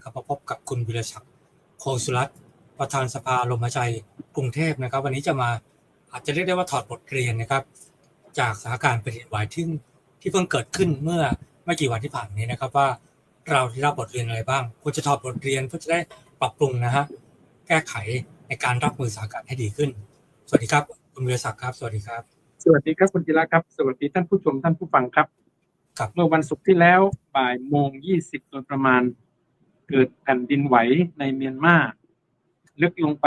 นะครับมาพบกับคุณวิรศักดิ์โคสุรัตน์ประธานสภาลมหายใจกรุงเทพนะครับ วันนี้จะมาอาจจะเรียกได้ว่าถอดบทเรียนนะครับ จากสถานการณ์แผ่นดินไหวที่ที่เพิ่งเกิดขึ้นเมื่อไม่กี่วันที่ผ่านมานี้นะครับ ว่าเราได้รับบทเรียนอะไรบ้างควรจะถอดบทเรียนเพื่อจะได้ปรับปรุงนะฮะแก้ไขในการรับมือสถานการณ์ให้ดีขึ้น สวัสดีครับ คุณวิรศักดิ์ครับ สวัสดีครับ สวัสดีครับคุณจิระครับ สวัสดีท่านผู้ชมท่านผู้ฟังครับครับเมื่อวันศุกร์ที่แล้วบ่ายโมงยี่สิบโดยประมาณ เกิดแผ่นดินไหวในเมียนมาลึกลงไป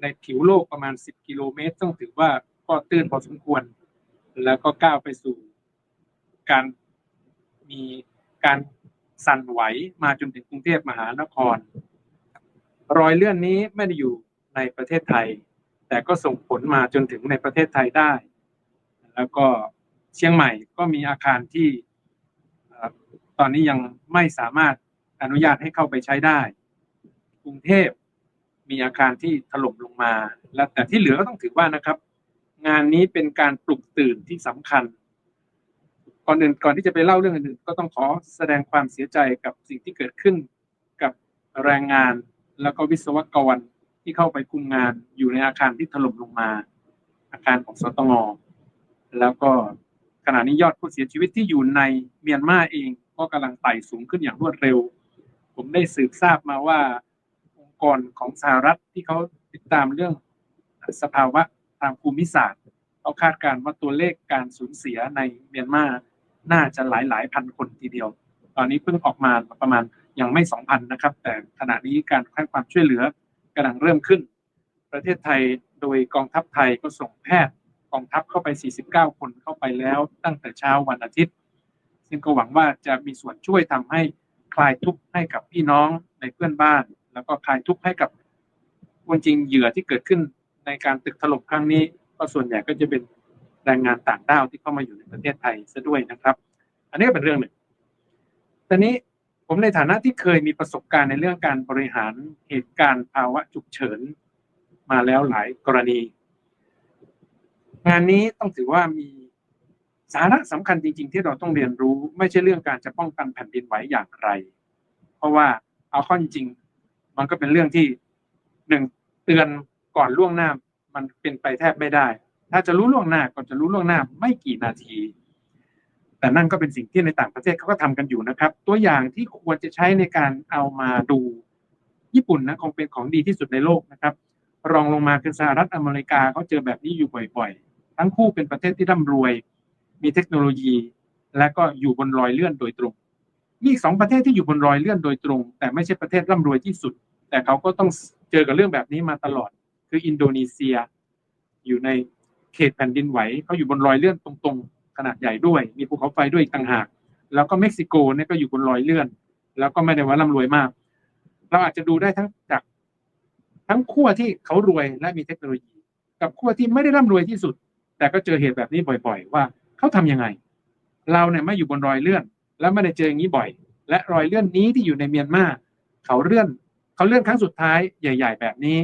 ในผิวโลกประมาณสิบกิโลเมตร ต้องถือว่าก็ตื้นพอสมควร แล้วก็ก้าวไปสู่การมีการสั่นไหวมาจนถึงกรุงเทพมหานคร รอยเลื่อนนี้ไม่ได้อยู่ในประเทศไทย แต่ก็ส่งผลมาจนถึงในประเทศไทยได้ แล้วก็เชียงใหม่ก็มีอาคารที่ตอนนี้ยังไม่สามารถ อนุญาตให้เข้าไปใช้ได้ กรุงเทพมีอาคารที่ถล่มลงมา และแต่ที่เหลือก็ต้องถือว่านะครับ งานนี้เป็นการปลุกตื่นที่สำคัญ ก่อนอื่นก่อนที่จะไปเล่าเรื่องอื่นก็ต้องขอแสดงความเสียใจกับสิ่งที่เกิดขึ้นกับแรงงานแล้วก็วิศวกรที่เข้าไปคุมงานอยู่ในอาคารที่ถล่มลงมา อาคารของสตงแล้วก็ขณะนี้ยอดผู้เสียชีวิตที่อยู่ในเมียนมาเองก็กำลังไต่สูงขึ้นอย่างรวดเร็ว ผมได้สืบทราบมาว่า องค์กรของสหรัฐที่เขาติดตามเรื่องสภาวะทางภูมิศาสตร์เขาคาดการณ์ว่าตัวเลขการสูญเสียในเมียนมาน่าจะหลายหลายพันคนทีเดียว ตอนนี้เพิ่งออกมาประมาณยังไม่สองพันนะครับ แต่ขณะนี้การให้ความช่วยเหลือกำลังเริ่มขึ้น ประเทศไทยโดยกองทัพไทยก็ส่งแพทย์กองทัพเข้าไป 49 คนเข้าไปแล้วตั้งแต่เช้าวันอาทิตย์ ซึ่งก็หวังว่าจะมีส่วนช่วยทำให้ คลายทุกข์ให้กับพี่น้องในเพื่อนบ้าน แล้วก็คลายทุกข์ให้กับคนจริงเหยื่อที่เกิดขึ้นในการตึกถล่มครั้งนี้ ก็ส่วนใหญ่ก็จะเป็นแรงงานต่างด้าวที่เข้ามาอยู่ในประเทศไทยซะด้วยนะครับ อันนี้ก็เป็นเรื่องหนึ่งตอนนี้ผมในฐานะที่เคยมีประสบการณ์ในเรื่องการบริหารเหตุการณ์ภาวะฉุกเฉินมาแล้วหลายกรณี งานนี้ต้องถือว่ามี สาระสำคัญจริง ๆ ที่เราต้องเรียนรู้ไม่ใช่เรื่องการจะป้องกันแผ่นดินไหวอย่างไร เพราะว่าเอาข้อจริง มันก็เป็นเรื่องที่หนึ่งเตือนก่อนล่วงหน้ามันเป็นไปแทบไม่ได้ ถ้าจะรู้ล่วงหน้าก็จะรู้ล่วงหน้าไม่กี่นาที แต่นั่นก็เป็นสิ่งที่ในต่างประเทศเขาก็ทำกันอยู่นะครับ ตัวอย่างที่ควรจะใช้ในการเอามาดู ญี่ปุ่นนะคงเป็นของดีที่สุดในโลกนะครับ รองลงมาคือสหรัฐอเมริกาเขาเจอแบบนี้อยู่บ่อย ๆ ทั้งคู่เป็นประเทศที่ร่ำรวย มีเทคโนโลยี และก็อยู่บนรอยเลื่อนโดยตรง มีสองประเทศที่อยู่บนรอยเลื่อนโดยตรง แต่ไม่ใช่ประเทศร่ำรวยที่สุด แต่เขาก็ต้องเจอกับเรื่องแบบนี้มาตลอด คืออินโดนีเซีย อยู่ในเขตแผ่นดินไหวเขาอยู่บนรอยเลื่อนตรงๆ ขนาดใหญ่ด้วย มีภูเขาไฟด้วยอีกต่างหาก แล้วก็เม็กซิโกเนี่ยก็อยู่บนรอยเลื่อน แล้วก็ไม่ได้ว่าร่ำรวยมาก เราอาจจะดูได้ทั้งจากทั้งขั้วที่เขารวยและมีเทคโนโลยี กับขั้วที่ไม่ได้ร่ำรวยที่สุด แต่ก็เจอเหตุแบบนี้บ่อย ๆ ว่า เขาทำยังไง เราเนี่ยไม่อยู่บนรอยเลื่อน และไม่ได้เจออย่างนี้บ่อย และรอยเลื่อนนี้ที่อยู่ในเมียนมาเขาเลื่อนเขาเลื่อนครั้งสุดท้ายใหญ่ ๆ แบบนี้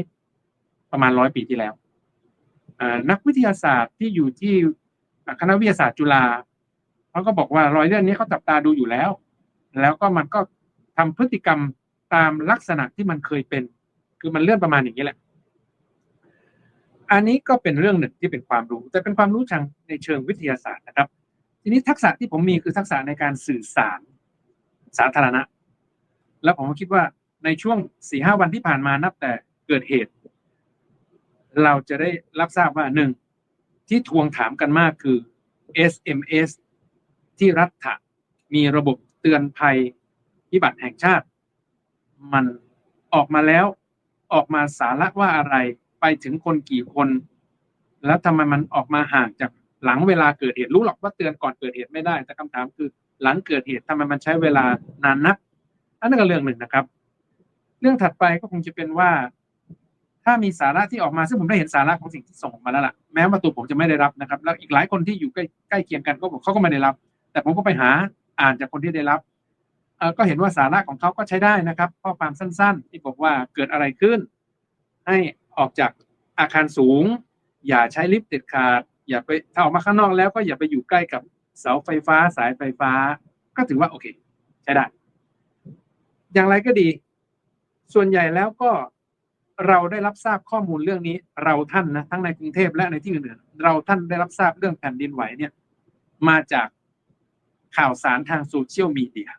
ประมาณร้อยปีที่แล้วนักวิทยาศาสตร์ที่อยู่ที่คณะวิทยาศาสตร์จุฬาเขาก็บอกว่ารอยเลื่อนนี้เขาจับตาดูอยู่แล้ว แล้วก็มันก็ทำพฤติกรรมตามลักษณะที่มันเคยเป็น คือมันเลื่อนประมาณอย่างนี้แหละ อันนี้ก็เป็นเรื่องหนึ่งที่เป็นความรู้ แต่เป็นความรู้ทางในเชิงวิทยาศาสตร์นะครับ ทีนี้ทักษะที่ผมมีคือทักษะในการสื่อสารสาธารณะ แล้วผมก็คิดว่าในช่วงสี่ห้าวันที่ผ่านมานับแต่เกิดเหตุ เราจะได้รับทราบว่าหนึ่งที่ทวงถามกันมากคือ SMS ที่รัฐมีระบบเตือนภัยพิบัติแห่งชาติ มันออกมาแล้วออกมาสาระว่าอะไร ไปถึงคนกี่คน แล้วทำไมมันออกมาห่างจากหลังเวลาเกิดเหตุรู้หรอกว่าเตือนก่อนเกิดเหตุไม่ได้ แต่คำถามคือหลังเกิดเหตุทำไมมันใช้เวลานานนักอันนั้นก็เรื่องหนึ่งนะครับ เรื่องถัดไปก็คงจะเป็นว่า ถ้ามีสาระที่ออกมาซึ่งผมได้เห็นสาระของสิ่งที่ส่งมาแล้วล่ะแม้ว่าตัวผมจะไม่ได้รับนะครับ แล้วอีกหลายคนที่อยู่ใกล้ใกล้เคียงกันก็บอกเขาก็ไม่ได้รับ แต่ผมก็ไปหาอ่านจากคนที่ได้รับเออก็เห็นว่าสาระของเขาก็ใช้ได้นะครับข้อความสั้นๆ ที่บอกว่าเกิดอะไรขึ้น ให้ ออกจากอาคารสูง อย่าใช้ลิฟต์เด็ดขาด อย่าไปถ้าออกมาข้างนอกแล้วก็อย่าไปอยู่ใกล้กับเสาไฟฟ้าสายไฟฟ้า ก็ถือว่าโอเค ใช้ได้ อย่างไรก็ดี ส่วนใหญ่แล้วก็เราได้รับทราบข้อมูลเรื่องนี้ เราท่านนะทั้งในกรุงเทพและในที่อื่นๆเราท่านได้รับทราบเรื่องแผ่นดินไหวเนี่ย มาจากข่าวสารทางโซเชียลมีเดีย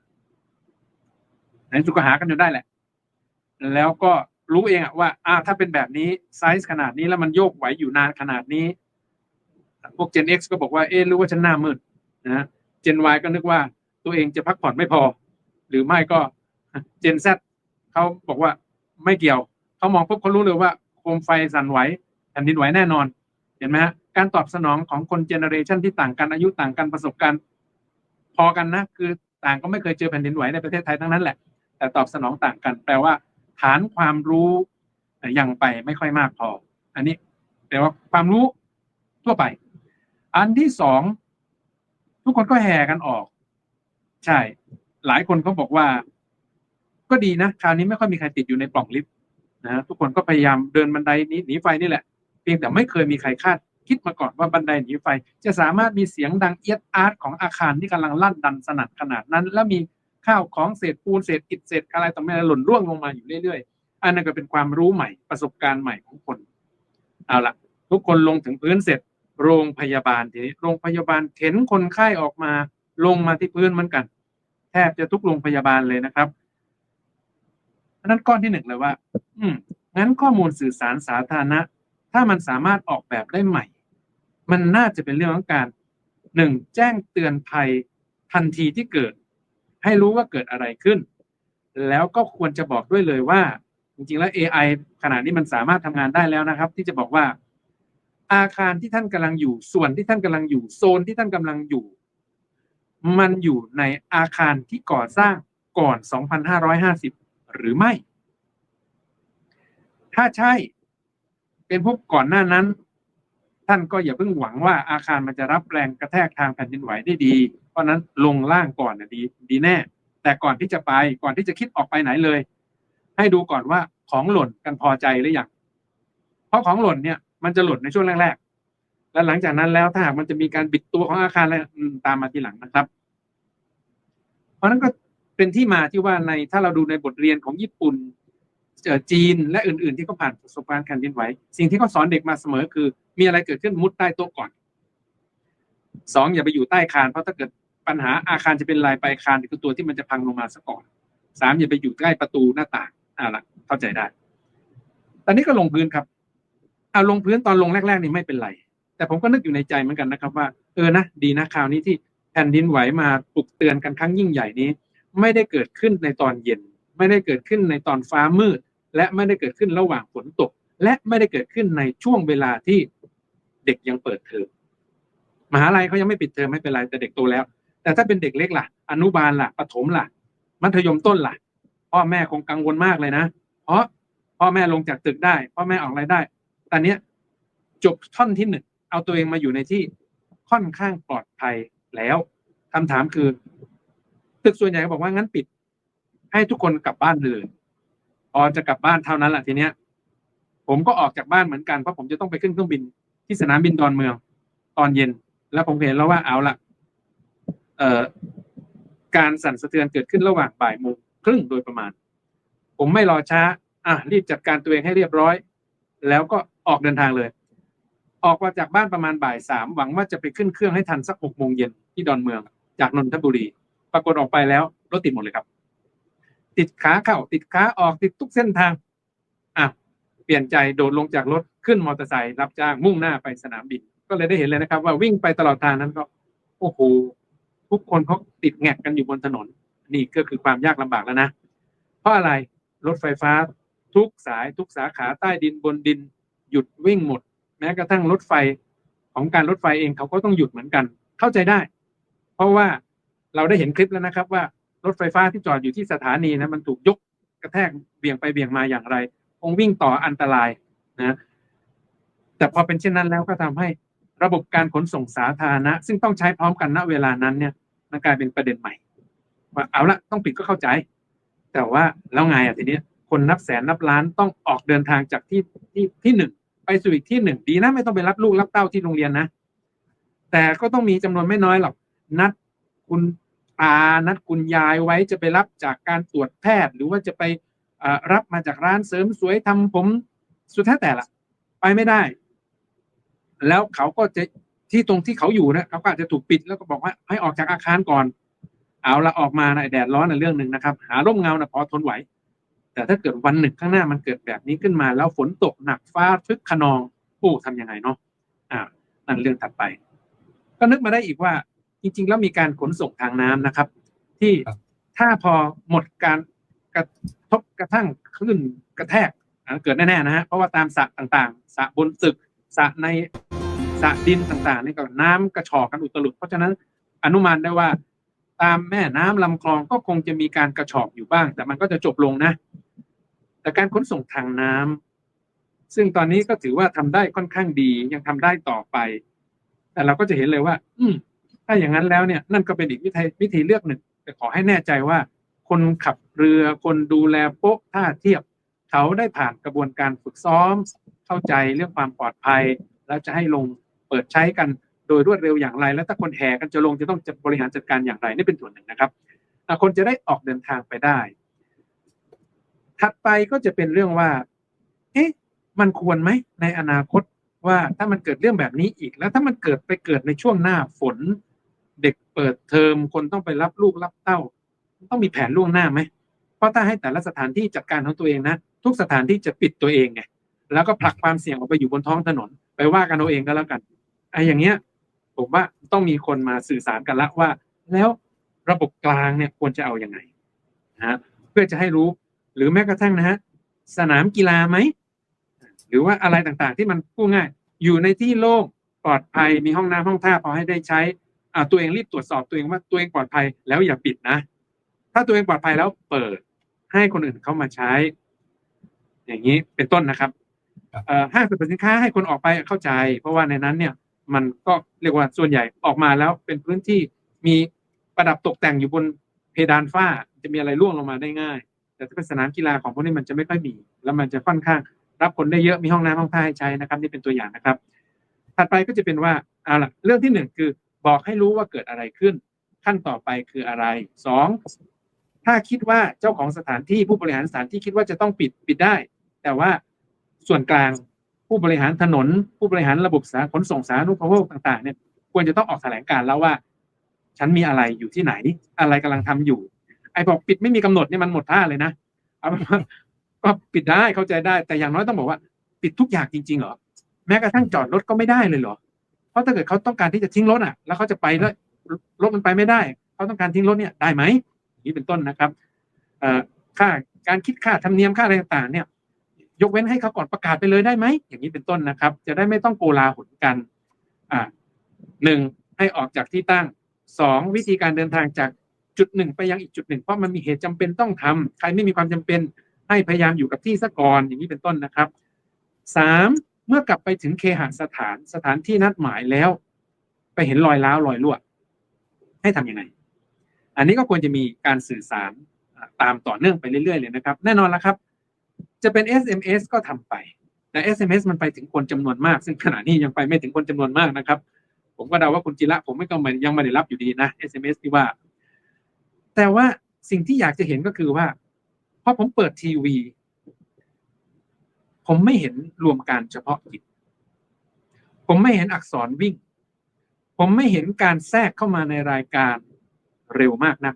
ในสุกหากันอยู่ได้แหละ แล้วก็ รู้เองอะว่าอ่าถ้าเป็นแบบนี้ไซส์ขนาดนี้แล้วมันโยกไหวอยู่นานขนาดนี้ พวก Gen X ก็บอกว่าเอ๊ะรู้ว่าฉันหน้ามืดนะ Gen Y ก็นึกว่าตัวเองจะพักผ่อนไม่พอ หรือไม่ก็ Gen Z เขาบอกว่าไม่เกี่ยว เขามองปุ๊บเขารู้เลยว่าโคมไฟสั่นไหวแผ่นดินไหวแน่นอน เห็นไหมฮะการตอบสนองของคนเจเนอเรชันที่ต่างกันอายุต่างกันประสบการณ์ พอกันนะ คือต่างก็ไม่เคยเจอแผ่นดินไหวในประเทศไทยทั้งนั้นแหละ แต่ตอบสนองต่างกัน แปลว่า ฐานความรู้ยังไปไม่ค่อยมากพอ อันนี้แปลว่าความรู้ทั่วไป อันที่สองทุกคนก็แห่กันออก ใช่ หลายคนเขาบอกว่า ก็ดีนะคราวนี้ไม่ค่อยมีใครติดอยู่ในปล่องลิฟต์นะทุกคนก็พยายามเดินบันไดนี้หนีไฟนี่แหละ เพียงแต่ไม่เคยมีใครคาดคิดมาก่อนว่าบันไดหนีไฟ จะสามารถมีเสียงดังเอียดอาร์ตของอาคารที่กำลังลั่นดันสนั่นขนาดนั้น แล้วมี ข้าวของเศษปูนเศษอิฐเศษอะไรต่อไม่อะไรหล่นร่วงลงมาอยู่เรื่อยๆ อันนั้นก็เป็นความรู้ใหม่ประสบการณ์ใหม่ของคน เอาละทุกคนลงถึงพื้นเสร็จ โรงพยาบาลทีนี้โรงพยาบาลเข็นคนไข้ออกมา ลงมาที่พื้นเหมือนกัน แทบจะทุกโรงพยาบาลเลยนะครับอันนั้นก้อนที่หนึ่งเลยว่า อืมงั้นข้อมูลสื่อสารสาธารณะ ถ้ามันสามารถออกแบบได้ใหม่ มันน่าจะเป็นเรื่องของการหนึ่งแจ้งเตือนภัยทันทีที่เกิด ให้รู้ว่าเกิดอะไรขึ้น แล้วก็ควรจะบอกด้วยเลยว่า จริงๆ แล้ว AI ขนาดนี้มันสามารถทำงานได้แล้วนะครับ ที่จะบอกว่า อาคารที่ท่านกำลังอยู่ ส่วนที่ท่านกำลังอยู่ โซนที่ท่านกำลังอยู่ มันอยู่ในอาคารที่ก่อสร้างก่อน 2,550 หรือไม่ ถ้าใช่ เป็นพวกก่อนหน้านั้น ท่านก็อย่าเพิ่งหวังว่าอาคารมันจะรับแรงกระแทกทางแผ่นดินไหวได้ดี เพราะนั้นลงล่างก่อนนะดีดีแน่ แต่ก่อนที่จะไปก่อนที่จะคิดออกไปไหนเลย ให้ดูก่อนว่าของหล่นกันพอใจหรือยังเพราะของหล่นเนี่ย มันจะหล่นในช่วงแรกๆแล้วหลังจากนั้นแล้วถ้าหากมันจะมีการบิดตัวของอาคารอะไรตามมาทีหลังนะครับ เพราะนั้นก็เป็นที่มาที่ว่าในถ้าเราดูในบทเรียนของญี่ปุ่นจีนและอื่น ๆ ที่เขาผ่านประสบการณ์แผ่นดินไหวสิ่งที่เขาสอนเด็กมาเสมอคือ มีอะไรเกิดขึ้นมุดใต้โต๊ะก่อนสองอย่าไปอยู่ใต้คานเพราะถ้าเกิด ปัญหาอาคารจะเป็นลายไปลาคานคือตัวที่มันจะพังลงมาซะก่อนสามอย่าไปอยู่ใกล้ประตูหน้าต่างอ่าละเข้าใจได้ ตอนนี้ก็ลงพื้นครับเอาลงพื้นตอนลงแรกๆนี่ไม่เป็นไร แต่ผมก็นึกอยู่ในใจเหมือนกันนะครับ ว่าเออนะดีนะคราวนี้ที่แผ่นดินไหวมาปลุกเตือนกันครั้งยิ่งใหญ่นี้ ไม่ได้เกิดขึ้นในตอนเย็น ไม่ได้เกิดขึ้นในตอนฟ้ามืด และไม่ได้เกิดขึ้นระหว่างฝนตก และไม่ได้เกิดขึ้นในช่วงเวลาที่เด็กยังเปิดเทอมมหาลัยเขายังไม่ปิดเทอมไม่เป็นไรแต่เด็กโตแล้ว แต่ถ้าเป็นเด็กเล็กล่ะ อนุบาลล่ะประถมล่ะ มัธยมต้นล่ะ พ่อแม่คงกังวลมากเลยนะ เพราะพ่อแม่ลงจากตึกได้ พ่อแม่ออกรายได้ ตอนนี้จบท่อนที่หนึ่งเอาตัวเองมาอยู่ในที่ค่อนข้างปลอดภัยแล้วคำถามคือ ตึกส่วนใหญ่บอกว่างั้นปิด ให้ทุกคนกลับบ้านเลยพอจะกลับบ้านเท่านั้นแหละทีเนี้ย ผมก็ออกจากบ้านเหมือนกันเพราะผมจะต้องไปขึ้นเครื่องบินที่สนามบินดอนเมือง ตอนเย็น แล้วผมเห็นแล้วว่าเอาละเอ่อ การสั่นสะเทือนเกิดขึ้นระหว่างบ่ายโมงครึ่งโดยประมาณ ผมไม่รอช้า อะรีบจัดการตัวเองให้เรียบร้อย แล้วก็ออกเดินทางเลย ออกมาจากบ้านประมาณบ่ายสามหวังว่าจะไปขึ้นเครื่องให้ทันสักหกโมงเย็นที่ดอนเมือง จากนนทบุรี ปรากฏออกไปแล้วรถติดหมดเลยครับ ติดขาเข้าติดขาออกติดทุกเส้นทางอะเปลี่ยนใจโดดลงจากรถขึ้นมอเตอร์ไซค์รับจ้างมุ่งหน้าไปสนามบิน ก็เลยได้เห็นเลยนะครับ ว่าวิ่งไปตลอดทางนั้นก็โอ้โห ทุกคนเขาติดแงกกันอยู่บนถนน นี่ก็คือความยากลำบากแล้วนะ เพราะอะไรรถไฟฟ้าทุกสายทุกสาขาใต้ดินบนดิน หยุดวิ่งหมด แม้กระทั่งรถไฟของการรถไฟเองเขาก็ต้องหยุดเหมือนกัน เข้าใจได้ เพราะว่าเราได้เห็นคลิปแล้วนะครับ ว่ารถไฟฟ้าที่จอดอยู่ที่สถานีนะมันถูกยกกระแทกเบี่ยงไปเบี่ยงมาอย่างไร คงวิ่งต่ออันตรายนะแต่พอเป็นเช่นนั้นแล้วก็ทำให้ระบบการขนส่งสาธารณะ ซึ่งต้องใช้พร้อมกันณเวลานั้นเนี่ย มันกลายเป็นประเด็นใหม่ ว่าเอาละต้องปิดก็เข้าใจ แต่ว่าแล้วไงอะทีเนี้ยคนนับแสนนับล้านต้องออกเดินทางจากที่ที่ที่หนึ่งไปสู่อีกที่หนึ่งดีนะไม่ต้องไปรับลูกรับเต้าที่โรงเรียนนะ แต่ก็ต้องมีจำนวนไม่น้อยหรอกนัดคุณตานัดคุณยายไว้จะไปรับจากการตรวจแพทย์ หรือว่าจะไปรับมาจากร้านเสริมสวยทำผมสุดแท้แต่ละ ไปไม่ได้ แล้วเขาก็จะ ที่ตรงที่เขาอยู่นะเขาก็อาจจะถูกปิดแล้วก็บอกว่าให้ออกจากอาคารก่อน เอาละออกมาในะแดดร้อนในะเรื่องหนึ่งนะครับ หาร่มเงานะพอทนไหว แต่ถ้าเกิดวันหนึ่งข้างหน้ามันเกิดแบบนี้ขึ้นมา แล้วฝนตกหนักฟ้าทึกขนองโอ้ทำยังไงเนาะอ่านั่นเรื่องถัดไป ก็นึกมาได้อีกว่า จริง ๆ แล้วมีการขนส่งทางน้ำนะครับ ที่ครับถ้าพอหมดการกระทบกระทั่งคลื่นกระแทกอ่าเกิดแน่ๆนะฮะเพราะว่าตามสระต่างๆสระบนตึกสระในส ระดินต่างๆนี่ก็น้ำกระชอกกันอุตลุด เพราะฉะนั้นอนุมานได้ว่า ตามแม่น้ำลำคลองก็คงจะมีการกระชอกอยู่บ้าง แต่มันก็จะจบลงนะ แต่การขนส่งทางน้ำซึ่งตอนนี้ก็ถือว่าทำได้ค่อนข้างดียังทำได้ต่อไป แต่เราก็จะเห็นเลยว่า อืมถ้าอย่างนั้นแล้วเนี่ย นั่นก็เป็นอีกวิธีวิธีเลือกหนึ่ง แต่ขอให้แน่ใจว่า คนขับเรือคนดูแลโป๊ะท่าเทียบ เขาได้ผ่านกระบวนการฝึกซ้อม เข้าใจเรื่องความปลอดภัย แล้วจะให้ลง ปิดใช้กันโดยรวดเร็วอย่างไร แล้วถ้าคนแห่กันจะลงจะต้องจะบริหารจัดการอย่างไรนี่เป็นส่วนหนึ่งนะครับคนจะได้ออกเดินทางไปได้ ถัดไปก็จะเป็นเรื่องว่า เอ๊ะ มันควรไหมในอนาคตว่าถ้ามันเกิดเรื่องแบบนี้อีก แล้วถ้ามันเกิดไปเกิดในช่วงหน้าฝน เด็กเปิดเทอมคนต้องไปรับลูกรับเต้า ต้องมีแผนล่วงหน้าไหมเพราะถ้าให้แต่ละสถานที่จัดการของตัวเองนะทุกสถานที่จะปิดตัวเองไงแล้วก็ผลักความเสี่ยงออกไปอยู่บนท้องถนน ไปว่ากันเอาเองก็แล้วกัน ไอ้อย่างเงี้ยผมว่าต้องมีคนมาสื่อสารกันละว่า แล้วระบบกลางเนี่ยควรจะเอาอยัางไงนะฮะเพื่อจะให้รู้หรือแม้กระทั่งนะฮะสนามกีฬาไหมหรือว่าอะไรต่างๆที่มันพูดง่าย อยู่ในที่โล่งปลอดภัยมีห้องน้ำห้องท่าพอให้ได้ใช้อ่าตัวเองรีบตรวจสอบตัวเองว่าตัวเองปลอดภัยแล้วอย่าปิดนะ ถ้าตัวเองปลอดภัยแล้วเปิดให้คนอื่นเข้ามาใช้ อย่างนี้เป็นต้นนะครับครับเอ่อห้างสรรพสินค้าให้คนออกไปเข้าใจ เพราะว่าในนั้นเนี่ย มันก็เรียกว่าส่วนใหญ่ออกมาแล้วเป็นพื้นที่มีประดับตกแต่งอยู่บนเพดานฝ้าจะมีอะไรร่วงลงมาได้ง่าย แต่ถ้าเป็นสนามกีฬาของพวกนี้มันจะไม่ค่อยมี แล้วมันจะค่อนข้างรับคนได้เยอะมีห้องน้ำห้องท่าให้ใช้นะครับ นี่เป็นตัวอย่างนะครับ ถัดไปก็จะเป็นว่าเอาล่ะเรื่องที่หนึ่งคือบอกให้รู้ว่าเกิดอะไรขึ้น ขั้นต่อไปคืออะไรสองถ้าคิดว่าเจ้าของสถานที่ผู้บริหารสถานที่คิดว่าจะต้องปิดปิดได้ แต่ว่าส่วนกลาง ผู้บริหารถนน ผู้บริหารระบบสาขนส่งสาธารณูปโภคต่างๆเนี่ยควรจะต้องออกแถลงการณ์แล้วว่า ฉันมีอะไรอยู่ที่ไหน อะไรกำลังทำอยู่ ไอ้บอกปิดไม่มีกำหนดเนี่ยมันหมดท่าเลยนะเอาก็ปิดได้เข้าใจได้ แต่อย่างน้อยต้องบอกว่า ปิดทุกอย่างจริงๆเหรอแม้กระทั่งจอดรถก็ไม่ได้เลยเหรอเพราะถ้าเกิดเขาต้องการที่จะทิ้งรถอะ แล้วเขาจะไปแล้วรถมันไปไม่ได้เขาต้องการทิ้งรถเนี่ยได้ไหมนี้เป็นต้นนะครับเอ่อค่าการคิดค่าธรรมเนียมค่าอะไรต่างๆเนี่ย ยกเว้นให้เขาก่อนประกาศไปเลยได้ไหมอย่างนี้เป็นต้นนะครับ จะได้ไม่ต้องโกลาหลกันอ่าหนึ่งให้ออกจากที่ตั้งสองวิธีการเดินทางจากจุดหนึ่งไปยังอีกจุดหนึ่งเพราะมันมีเหตุจำเป็นต้องทำใครไม่มีความจำเป็นให้พยายามอยู่กับที่ซะก่อนอย่างนี้เป็นต้นนะครับสามเมื่อกลับไปถึงเคหสถานสถานที่นัดหมายแล้ว ไปเห็นรอยร้าวรอยรั่วให้ทำยังไง อันนี้ก็ควรจะมีการสื่อสารตามต่อเนื่องไปเรื่อยๆเลยนะครับ แน่นอนแล้วครับ จะเป็น SMS ก็ทำไป แต่ SMS มันไปถึงคนจำนวนมาก ซึ่งขณะนี้ยังไปไม่ถึงคนจำนวนมากนะครับ ผมก็เดาว่าคุณจิระผมไม่ก็มยังไม่ได้รับอยู่ดีนะ SMS ที่ว่า แต่ว่าสิ่งที่อยากจะเห็นก็คือว่าพอผมเปิดทีวี ผมไม่เห็นรวมการเฉพาะกิจ ผมไม่เห็นอักษรวิ่ง ผมไม่เห็นการแทรกเข้ามาในรายการเร็วมากนัก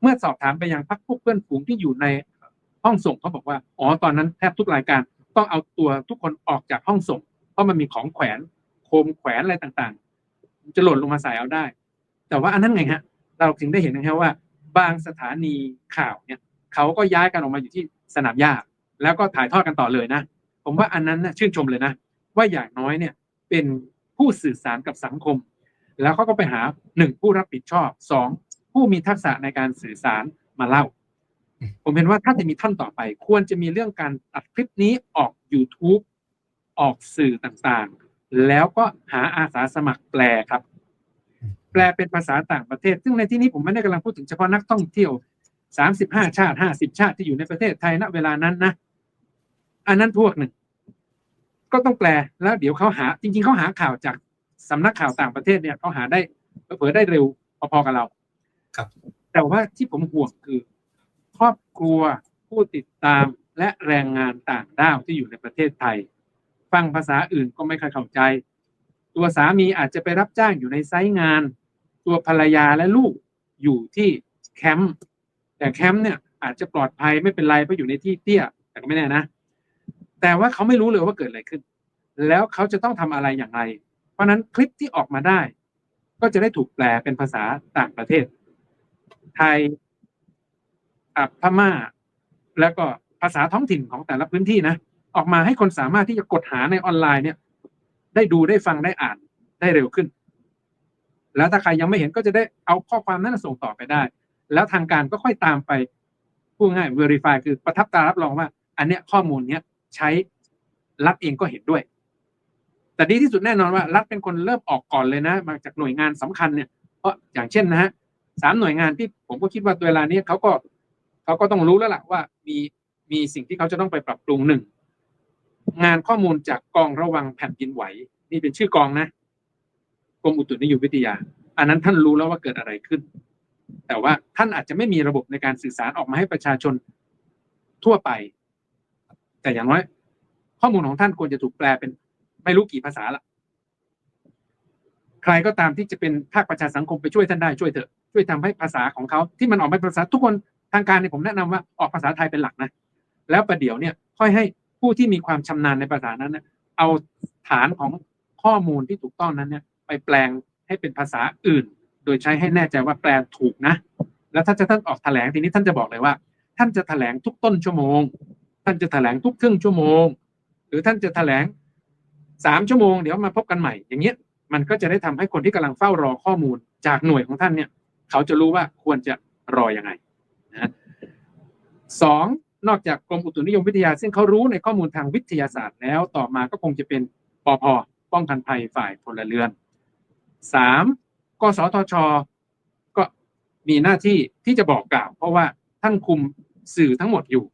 เมื่อสอบถามไปยังพักพวกเพื่อนฝูงที่อยู่ใน ห้องส่งเขาบอกว่าอ๋อตอนนั้นแทบทุกรายการต้องเอาตัวทุกคนออกจากห้องส่ง เพราะมันมีของแขวนโคมแขวนอะไรต่างๆ จะหล่นลงมาใส่เอาได้ แต่ว่าอันนั้นไงฮะ เราถึงได้เห็นนะครับว่า บางสถานีข่าวเนี่ยเขาก็ย้ายกันออกมาอยู่ที่สนามหญ้าแล้วก็ถ่ายทอดกันต่อเลยนะ ผมว่าอันนั้นนะชื่นชมเลยนะ ว่าอย่างน้อยเนี่ยเป็นผู้สื่อสารกับสังคม แล้วเขาก็ไปหาหนึ่งผู้รับผิดชอบสองผู้มีทักษะในการสื่อสารมาเล่า ผมเห็นว่าถ้าจะมีท่านต่อไป ควรจะมีเรื่องการตัดคลิปนี้ออก YouTube ออกสื่อต่างๆ แล้วก็หาอาสาสมัครแปลครับ แปลเป็นภาษาต่างประเทศ ซึ่งในที่นี้ผมไม่ได้กำลังพูดถึงเฉพาะนักท่องเที่ยว 35 ชาติ 50 ชาติที่อยู่ในประเทศไทยณเวลานั้นนะ อันนั้นพวกหนึ่ง ก็ต้องแปลแล้วเดี๋ยวเขาหา จริง ๆเขาหาข่าวจากสำนักข่าวต่างประเทศเนี่ยเขาหาได้เผื่อๆได้เร็วพอๆกับเรา ครับ แต่ว่าที่ผมห่วงคือ ครอบครัว ผู้ติดตามและแรงงานต่างด้าวที่อยู่ในประเทศไทย ฟังภาษาอื่นก็ไม่ค่อยเข้าใจ ตัวสามีอาจจะไปรับจ้างอยู่ในไซต์งาน ตัวภรรยาและลูกอยู่ที่แคมป์แต่แคมป์เนี่ยอาจจะปลอดภัยไม่เป็นไรเพราะอยู่ในที่เตี้ย แต่ก็ไม่แน่นะ แต่ว่าเขาไม่รู้เลยว่าเกิดอะไรขึ้น แล้วเขาจะต้องทำอะไรอย่างไร เพราะนั้นคลิปที่ออกมาได้ ก็จะได้ถูกแปลเป็นภาษาต่างประเทศ ไทย พม่า แล้วก็ภาษาท้องถิ่นของแต่ละพื้นที่นะ ออกมาให้คนสามารถที่จะกดหาในออนไลน์เนี่ย ได้ดูได้ฟังได้อ่านได้เร็วขึ้น แล้วถ้าใครยังไม่เห็นก็จะได้เอาข้อความนั้นส่งต่อไปได้ แล้วทางการก็ค่อยตามไปพูดง่าย verify คือประทับตารับรองว่า อันเนี้ยข้อมูลเนี้ยใช้รัฐเองก็เห็นด้วย แต่ดีที่สุดแน่นอนว่า รัฐเป็นคนเริ่มออกก่อนเลยนะ มาจากหน่วยงานสำคัญเนี่ยเพราะอย่างเช่นนะฮะสามหน่วยงานที่ผมก็คิดว่าเวลานี้เขาก็ เขาก็ต้องรู้แล้วล่ะว่ามีมีสิ่งที่เขาจะต้องไปปรับปรุงหนึ่งงานข้อมูลจากกองระวังแผ่นดินไหว นี่เป็นชื่อกองนะกรมอุตุนิยมวิทยา อันนั้นท่านรู้แล้วว่าเกิดอะไรขึ้น แต่ว่าท่านอาจจะไม่มีระบบในการสื่อสารออกมาให้ประชาชนทั่วไป แต่อย่างน้อยข้อมูลของท่านควรจะถูกแปลเป็นไม่รู้กี่ภาษาละใครก็ตามที่จะเป็นภาคประชาสังคมไปช่วยท่านได้ช่วยเถอะช่วยทำให้ภาษาของเขาที่มันออกมาเป็นภาษา ทุกคน ทางการเนี่ยผมแนะนำว่าออกภาษาไทยเป็นหลักนะ แล้วประเดี๋ยวเนี่ยค่อยให้ผู้ที่มีความชำนาญในภาษานั้นเนี่ยเอาฐานของข้อมูลที่ถูกต้องนั้นเนี่ยไปแปลงให้เป็นภาษาอื่น โดยใช้ให้แน่ใจว่าแปลถูกนะ แล้วถ้าจะท่านออกแถลงทีนี้ท่านจะบอกเลยว่า ท่านจะแถลงทุกต้นชั่วโมง ท่านจะแถลงทุกครึ่งชั่วโมง หรือท่านจะแถลงสามชั่วโมงเดี๋ยวมาพบกันใหม่อย่างเงี้ยมันก็จะได้ทำให้คนที่กำลังเฝ้ารอข้อมูลจากหน่วยของท่านเนี่ย เขาจะรู้ว่าควรจะรอยังไง สองนอกจากกรมอุตุนิยมวิทยา ซึ่งเขารู้ในข้อมูลทางวิทยาศาสตร์แล้ว ต่อมาก็คงจะเป็นปอพป้องกันภัยฝ่ายพลเรือนสามกสทช ก็มีหน้าที่ที่จะบอกกล่าว เพราะว่าท่านคุมสื่อทั้งหมดอยู่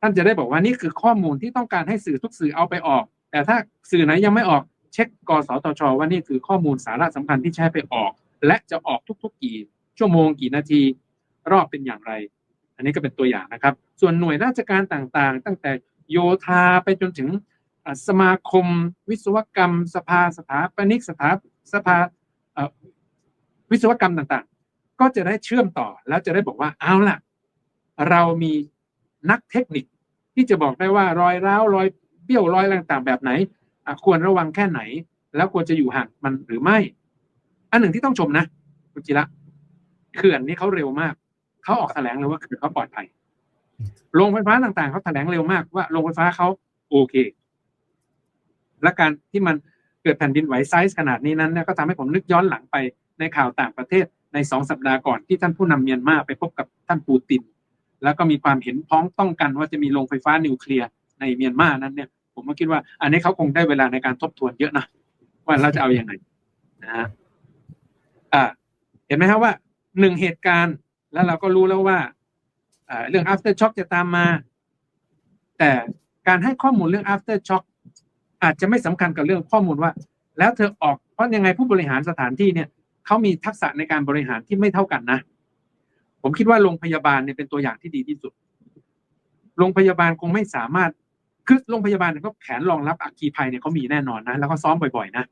ท่านจะได้บอกว่านี่คือข้อมูลที่ต้องการให้สื่อทุกสื่อเอาไปออก แต่ถ้าสื่อไหนยังไม่ออกเช็คกสทช ว่านี่คือข้อมูลสาระสำคัญที่ใช้ไปออก และจะออกทุกๆกกี่ชั่วโมงกี่นาที รอบเป็นอย่างไร อันนี้ก็เป็นตัวอย่างนะครับ ส่วนหน่วยราชการต่างๆ ตั้งแต่โยธาไปจนถึงสมาคม วิศวกรรม สภาสถาปนิกสถาสภาวิศวกรรมต่างๆ ก็จะได้เชื่อมต่อแล้วจะได้บอกว่าเอาล่ะ เรามีนักเทคนิคที่จะบอกได้ว่ารอยร้าวรอยเบี้ยวรอยต่างๆ แบบไหน ควรระวังแค่ไหน แล้วควรจะอยู่ห่างมันหรือไม่ อันหนึ่งที่ต้องชมนะคุณจิระเขื่อนนี่เขาเร็วมาก เขาออกแถลงเลยว่าเขื่อเขาปลอดภัยโรงไฟฟ้าต่างๆเขาแถลงเร็วมากว่าโรงไฟฟ้าเขาโอเค และการที่มันเกิดแผ่นดินไหวไซส์ขนาดนี้นั้นเนี่ยก็ทำให้ผมนึกย้อนหลังไปในข่าวต่างประเทศในสองสัปดาห์ก่อนที่ท่านผู้นำเมียนมาไปพบกับท่านปูติน แล้วก็มีความเห็นพ้องต้องกันว่าจะมีโรงไฟฟ้านิวเคลียร์ในเมียนมานั้นเนี่ย ผมก็คิดว่า อันนี้เขาคงได้เวลาในการทบทวนเยอะนะว่าเราจะเอาอยัางไงนะฮะอ่าเห็นไหมครับว่าหนึ่งเหตุการณ์ แล้วเราก็รู้แล้วว่าเรื่อง after shock จะตามมา แต่การให้ข้อมูลเรื่อง after shock อาจจะไม่สำคัญกับเรื่องข้อมูลว่า แล้วเธอออกเพราะยังไงผู้บริหารสถานที่เนี่ยเขามีทักษะในการบริหารที่ไม่เท่ากันนะ ผมคิดว่าโรงพยาบาลเนี่ยเป็นตัวอย่างที่ดีที่สุด โรงพยาบาลคงไม่สามารถคือโรงพยาบาลเนี่ยเขาแผนรองรับอัคคีภัยเนี่ยเขามีแน่นอนนะแล้วก็ซ้อมบ่อยๆนะ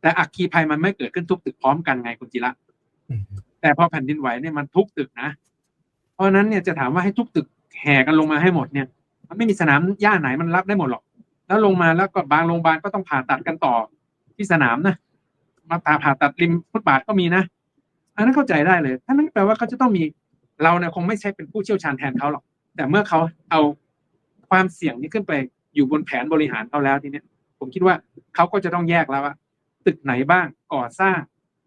แต่อัคคีภัยมันไม่เกิดขึ้นทุกตึกพร้อมกันไงคุณจิระ แต่พอแผ่นดินไหวเนี่ยมันทุกตึกนะ เพราะนั้นเนี่ยจะถามว่าให้ทุกตึกแห่กันลงมาให้หมดเนี่ย มันไม่มีสนามหญ้าไหนมันรับได้หมดหรอก แล้วลงมาแล้วก็บางโรงพยาบาลก็ต้องผ่าตัดกันต่อที่สนามนะมาตาผ่าตัดริมฟุตบาทก็มีนะ อันนั้นเข้าใจได้เลยถ้านั้นแปลว่าเขาจะต้องมีเราเนี่ยคงไม่ใช่เป็นผู้เชี่ยวชาญแทนเขาหรอก แต่เมื่อเขาเอาความเสี่ยงนี้ขึ้นไปอยู่บนแผนบริหารเขาแล้วทีเนี้ยผมคิดว่าเขาก็จะต้องแยกแล้วว่าตึกไหนบ้างก่อสร้าง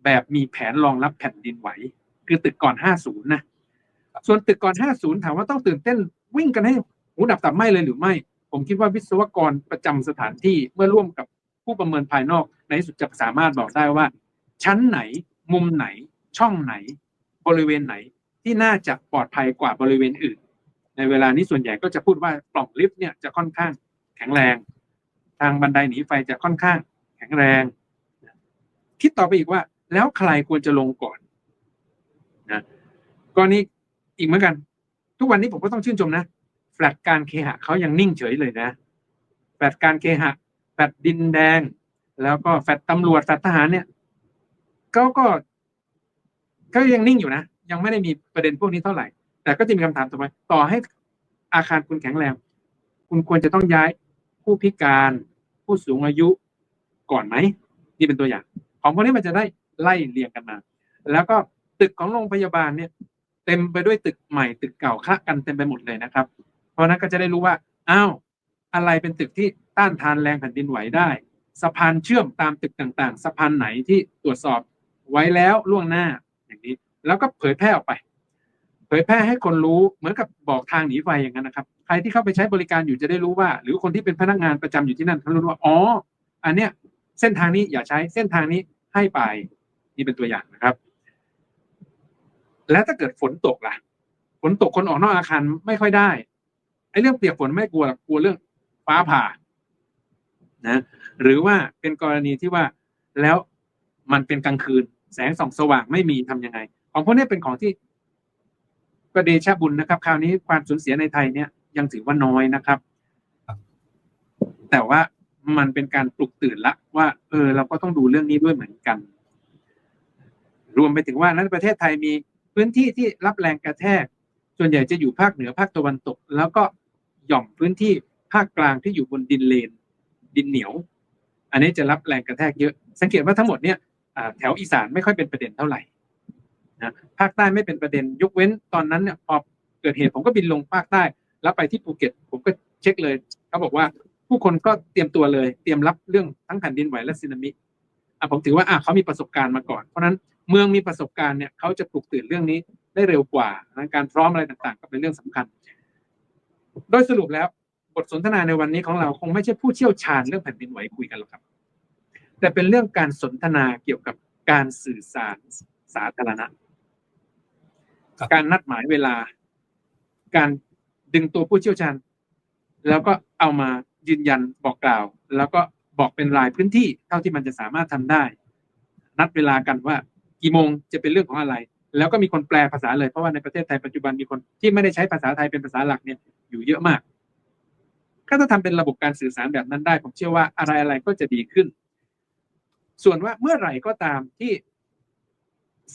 แบบมีแผนรองรับแผ่นดินไหว คือตึกก่อน 50 นะ ส่วนตึกก่อน 50 ถามว่าต้องตื่นเต้นวิ่งกันให้หูดับตับไหมเลยหรือไม่ ผมคิดว่าวิศวกรประจำสถานที่เมื่อร่วมกับผู้ประเมินภายนอกในที่สุดจะสามารถบอกได้ว่า ชั้นไหน มุมไหน ช่องไหน บริเวณไหนที่น่าจะปลอดภัยกว่าบริเวณอื่น ในเวลานี้ส่วนใหญ่ก็จะพูดว่าปล่องลิฟต์เนี่ยจะค่อนข้างแข็งแรง ทางบันไดหนีไฟจะค่อนข้างแข็งแรง คิดต่อไปอีกว่า แล้วใครควรจะลงก่อนนะกรณีอีกเหมือนกัน ทุกวันนี้ผมก็ต้องชื่นชมนะแฟลตการเคหะเขายังนิ่งเฉยเลยนะแฟลตการเคหะแฟลตดินแดง แล้วก็แฟลตตำรวจแฟลตทหารเนี่ยเขาก็ก็ยังนิ่งอยู่นะ ยังไม่ได้มีประเด็นพวกนี้เท่าไหร่ แต่ก็จะมีคำถามต่อไปต่อให้อาคารคุณแข็งแรงคุณควรจะต้องย้ายผู้พิการ ผู้สูงอายุก่อนไหมนี่เป็นตัวอย่าง ของพวกนี้มันจะได้ ไล่เรียงกันมา แล้วก็ตึกของโรงพยาบาลเนี่ยเต็มไปด้วยตึกใหม่ตึกเก่าคละกันเต็มไปหมดเลยนะครับ เพราะนั้นก็จะได้รู้ว่าอ้าวอะไรเป็นตึกที่ต้านทานแรงแผ่นดินไหวได้สะพานเชื่อมตามตึกต่างๆสะพานไหนที่ตรวจสอบไว้แล้วล่วงหน้าอย่างนี้ แล้วก็เผยแพร่ออกไป เผยแพร่ให้คนรู้เหมือนกับบอกทางหนีไฟอย่างนั้นนะครับ ใครที่เข้าไปใช้บริการอยู่จะได้รู้ว่า หรือคนที่เป็นพนักงานประจำอยู่ที่นั่นเขารู้ว่าอ๋ออันเนี้ยเส้นทางนี้อย่าใช้เส้นทางนี้ให้ไป นี่เป็นตัวอย่างนะครับ แล้วถ้าเกิดฝนตกล่ะ ฝนตกคนออกนอกอาคารไม่ค่อยได้ไอ้เรื่องเปียกฝนไม่กลัวกลัวเรื่องฟ้าผ่า นะ หรือว่าเป็นกรณีที่ว่าแล้วมันเป็นกลางคืน แสงส่องสว่างไม่มีทำยังไง ของพวกนี้เป็นของที่ประเดชะบุญนะครับ คราวนี้ความสูญเสียในไทยเนี่ยยังถือว่าน้อยนะครับ แต่ว่ามันเป็นการปลุกตื่นละว่า เออ เราก็ต้องดูเรื่องนี้ด้วยเหมือนกัน รวมไปถึงว่าในประเทศไทยมีพื้นที่ที่รับแรงกระแทก ส่วนใหญ่จะอยู่ภาคเหนือภาคตะวันตก แล้วก็หย่อมพื้นที่ภาคกลางที่อยู่บนดินเลน ดินเหนียว อันนี้จะรับแรงกระแทกเยอะ สังเกตว่าทั้งหมดเนี่ยแถวอีสานไม่ค่อยเป็นประเด็นเท่าไหร่นะภาคใต้ไม่เป็นประเด็นยกเว้นตอนนั้นเนี่ยพอเกิดเหตุผมก็บินลงภาคใต้ แล้วไปที่ภูเก็ต ผมก็เช็คเลยเขาบอกว่าผู้คนก็เตรียมตัวเลย เตรียมรับเรื่องทั้งแผ่นดินไหวและสึนามิอะผมถือว่าอะเขามีประสบการณ์มาก่อน เพราะนั้น เมืองมีประสบการณ์เนี่ยเขาจะปลุกตื่นเรื่องนี้ได้เร็วกว่าการพร้อมอะไรต่างๆ ก็เป็นเรื่องสำคัญ โดยสรุปแล้วบทสนทนาในวันนี้ของเราคงไม่ใช่ผู้เชี่ยวชาญเรื่องแผ่นดินไหวคุยกันหรอกครับ แต่เป็นเรื่องการสนทนาเกี่ยวกับการสื่อสารสาธารณะ การนัดหมายเวลา การดึงตัวผู้เชี่ยวชาญ แล้วก็เอามายืนยันบอกกล่าว แล้วก็บอกเป็นรายพื้นที่เท่าที่มันจะสามารถทำได้ นัดเวลากันว่า กี่โมงจะเป็นเรื่องของอะไร แล้วก็มีคนแปลภาษาเลยเพราะว่าในประเทศไทยปัจจุบันมีคนที่ไม่ได้ใช้ภาษาไทยเป็นภาษาหลักเนี่ยอยู่เยอะมากก็ถ้าทำเป็นระบบการสื่อสารแบบนั้นได้ ผมเชื่อว่าอะไรอะไรๆก็จะดีขึ้น ส่วนว่าเมื่อไหร่ก็ตามที่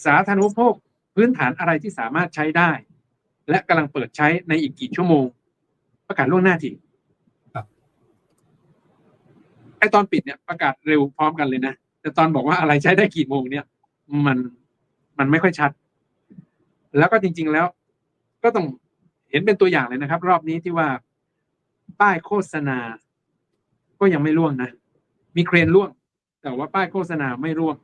สาธารณูปโภคพื้นฐานอะไรที่สามารถใช้ได้ และกำลังเปิดใช้ในอีกกี่ชั่วโมง ประกาศล่วงหน้าทีครับไอตอนปิดเนี่ยประกาศเร็วพร้อมกันเลยนะแต่ตอนบอกว่าอะไรใช้ได้กี่โมงเนี่ย มันมันไม่ค่อยชัด แล้วก็จริง ๆแล้ว ก็ต้องเห็นเป็นตัวอย่างเลยนะครับ รอบนี้ที่ว่าป้ายโฆษณา ก็ยังไม่ร่วงนะ มีเครนร่วง แต่ว่าป้ายโฆษณาไม่ร่วง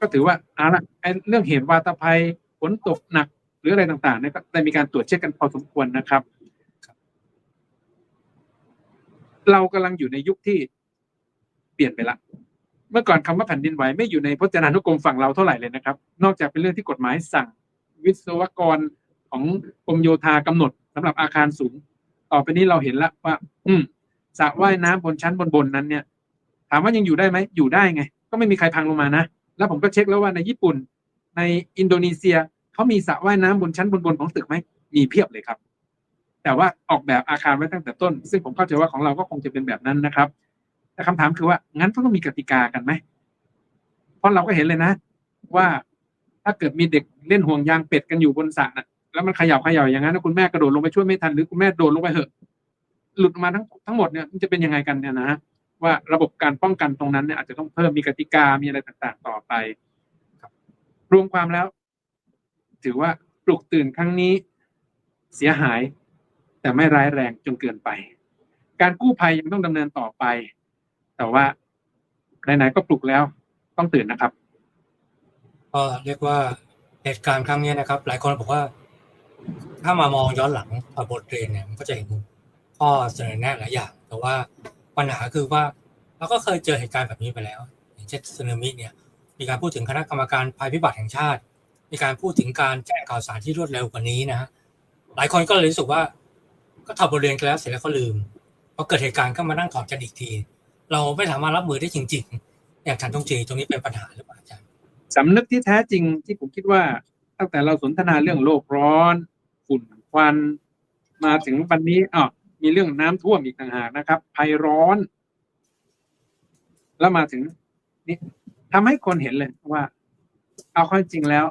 ก็ถือว่าเอาละเรื่องเหตุวาตภัยฝนตกหนัก หรืออะไรต่างๆเนี่ยก็ได้มีการตรวจเช็คกันพอสมควรนะครับ เรากำลังอยู่ในยุคที่เปลี่ยนไปละ เมื่อก่อนคำว่าแผ่นดินไหวไม่อยู่ในพจนานุกรมฝั่งเราเท่าไหร่เลยนะครับ นอกจากเป็นเรื่องที่กฎหมายสั่ง วิศวกรของกรมโยธากำหนดสำหรับอาคารสูง ต่อไปนี้เราเห็นแล้วว่า อืมสระว่ายน้ำบนชั้นบนๆนั้นเนี่ย ถามว่ายังอยู่ได้ไหมอยู่ได้ไง ก็ไม่มีใครพังลงมานะแล้วผมก็เช็คแล้วว่าในญี่ปุ่น ในอินโดนีเซียเขามีสระว่ายน้ำบนชั้นบนๆของตึกไหมมีเพียบเลยครับ แต่ว่าออกแบบอาคารไว้ตั้งแต่ต้น ซึ่งผมเข้าใจว่าของเราก็คงจะเป็นแบบนั้นนะครับ แต่คำถามคือว่างั้นต้องมีกติกากันไหมเพราะเราก็เห็นเลยนะ ว่าถ้าเกิดมีเด็กเล่นห่วงยางเป็ดกันอยู่บนสระน่ะ แล้วมันขย่าขย่าอย่างนั้นแล้วคุณแม่กระโดดลงไปช่วยไม่ทันหรือคุณแม่โดดลงไปเหอะ หลุดมาทั้งทั้งหมดเนี่ยมันจะเป็นยังไงกันเนี่ยนะว่าระบบการป้องกันตรงนั้นเนี่ยอาจจะต้องเพิ่มมีกติกามีอะไรต่างๆ ต่อไปครับรวมความแล้ว ถือว่าปลุกตื่นครั้งนี้เสียหาย แต่ไม่ร้ายแรงจนเกินไป การกู้ภัยยังต้องดำเนินต่อไป แต่ว่าไหนๆก็ปลุกแล้วต้องตื่นนะครับก็เรียกว่าเหตุการณ์ครั้งนี้นะครับ หลายคนบอกว่า ถ้ามามองย้อนหลังอบทเรียนเนี่ยมันก็จะเห็นข้อเสนอแนะหลายอย่าง แต่ว่าปัญหาคือว่าเราก็เคยเจอเหตุการณ์แบบนี้ไปแล้ว อย่างเช่นสึนามิเนี่ยมีการพูดถึงคณะกรรมการภัยพิบัติแห่งชาติ มีการพูดถึงการแจ้งข่าวสารที่รวดเร็วกว่านี้นะฮะหลายคนก็เลยรู้สึกว่า ก็ถอดบทเรียนกันแล้วเสร็จแล้วก็ลืมพอเกิดเหตุการณ์ก็มานั่งถอดกันอีกที เราไม่สามารถรับมือได้จริง ๆ อย่างทันท่วงทีตรงนี้เป็นปัญหาหรือเปล่าอาจารย์สำนึกที่แท้จริงที่ผมคิดว่าตั้งแต่เราสนทนาเรื่องโลกร้อน ฝุ่นควัน มาถึงวันนี้อะมีเรื่องน้ำท่วมอีกต่างหากนะครับ ภัยร้อน แล้วมาถึงนี่ทำให้คนเห็นเลยว่า เอาเข้าจริงแล้ว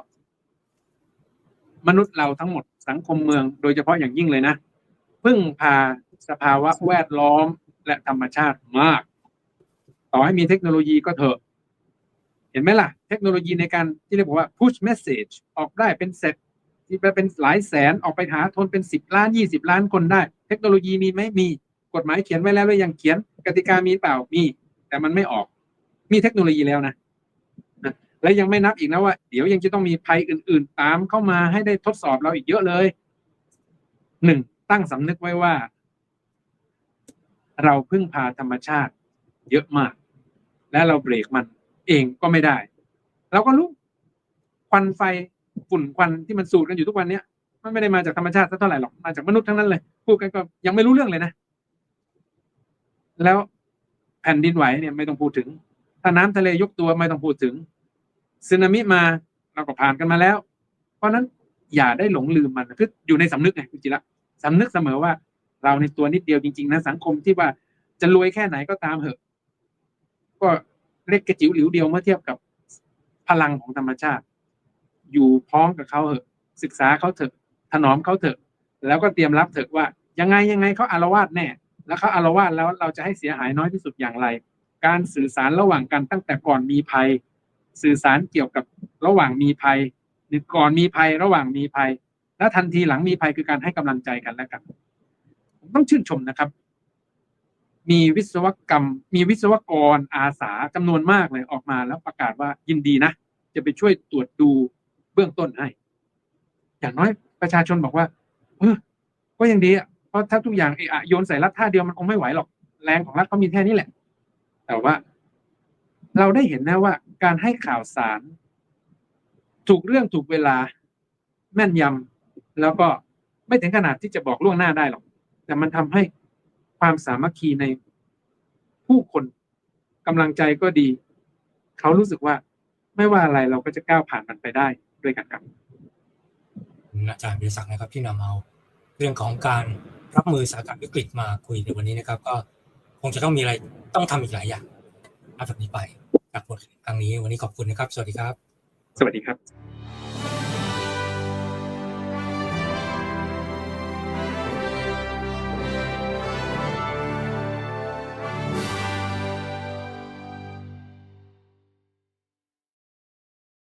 มนุษย์เราทั้งหมดสังคมเมือง โดยเฉพาะอย่างยิ่งเลยนะพึ่งพาสภาวะแวดล้อมและธรรมชาติมาก ต่อให้มีเทคโนโลยีก็เถอะ เห็นไหมล่ะ เทคโนโลยีในการที่เรียกว่า push message ออกได้เป็นเสร็จที่ไปเป็นหลายแสนออกไปหาทนเป็นสิบล้านยี่สิบล้านคนได้ เทคโนโลยีมีไหมมีกฎหมายเขียนไว้แล้วหรือยังเขียนกติกามีเปล่ามี แต่มันไม่ออก มีเทคโนโลยีแล้วนะนะและยังไม่นับอีกนะว่า เดี๋ยวยังจะต้องมีภัยอื่น ๆ ตามเข้ามาให้ได้ทดสอบเราอีกเยอะเลยหนึ่งตั้งสำนึกไว้ว่า เราพึ่งพาธรรมชาติ เยอะมาก และเราเบรกมันเองก็ไม่ได้เราก็รู้ควันไฟฝุ่นควันที่มันสูดกันอยู่ทุกวันเนี้ยมันไม่ได้มาจากธรรมชาติสักเท่าไหร่หรอกมาจากมนุษย์ทั้งนั้นเลยพูดกันก็ยังไม่รู้เรื่องเลยนะ แล้วแผ่นดินไหวเนี่ยไม่ต้องพูดถึง ถ้าน้ำทะเลยกตัวไม่ต้องพูดถึงสึนามิมาเราก็ผ่านกันมาแล้ว เพราะนั้นอย่าได้หลงลืมมันคืออยู่ในสำนึกไงคุณจิระสำนึกเสมอว่า เราในตัวนิดเดียวจริงๆนะสังคมที่ว่าจะรวยแค่ไหนก็ตามเหอะ ก็เล็กกระจิ๋วหลิวเดียวเมื่อเทียบกับพลังของธรรมชาติ อยู่พร้อมกับเขาเหอะ ศึกษาเขาเถอะถนอมเขาเถอะ แล้วก็เตรียมรับเถอะว่า ยังไงยังไงเขาอารวาสแน่ แล้วเขาอารวาสแล้วเราจะให้เสียหายน้อยที่สุดอย่างไร การสื่อสารระหว่างกันตั้งแต่ก่อนมีภัย สื่อสารเกี่ยวกับระหว่างมีภัย หรือก่อนมีภัยระหว่างมีภัย และทันทีหลังมีภัยคือการให้กำลังใจกันและกันผมต้องชื่นชมนะครับ มีวิศวกรรม มีวิศวกรอาสาจำนวนมากเลยออกมาแล้วประกาศว่ายินดีนะ จะไปช่วยตรวจดูเบื้องต้นให้ อย่างน้อยประชาชนบอกว่าเออก็ยังดีอะเพราะถ้าทุกอย่างเอะอโยนใส่รัฐท่าเดียวมันคงไม่ไหวหรอกแรงของรัฐเขามีแค่นี้แหละ แต่ว่า เราได้เห็นนะว่า การให้ข่าวสาร ถูกเรื่องถูกเวลา แม่นยำแล้วก็ไม่ถึงขนาดที่จะบอกล่วงหน้าได้หรอก แต่มันทำให้ ความสามัคคีในผู้คนกำลังใจก็ดี เขารู้สึกว่าไม่ว่าอะไรเราก็จะก้าวผ่านมันไปได้ด้วยกันครับอาจารย์วิศักดิ์นะครับที่นำเอาเรื่องของการรับมือสถานการณ์วิกฤตมาคุยในวันนี้นะครับ ก็คงจะต้องมีอะไรต้องทำอีกหลายอย่างนับจากนี้ไปจากบทเรียนครั้งนี้วันนี้ขอบคุณนะครับ สวัสดีครับ สวัสดีครับ